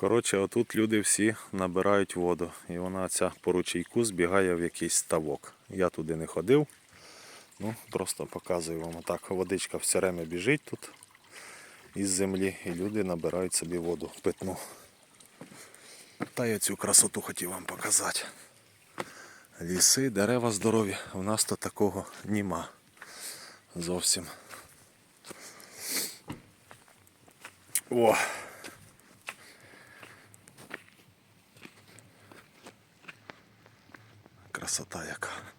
Коротше, отут люди всі набирають воду. І вона ця по ручейку збігає в якийсь ставок. Я туди не ходив. Ну, просто показую вам отак. Водичка все время біжить тут із землі, і люди набирають собі воду питну. Та я цю красоту хотів вам показати. Ліси, дерева здорові. У нас то такого нема. Зовсім. О! がさたやか。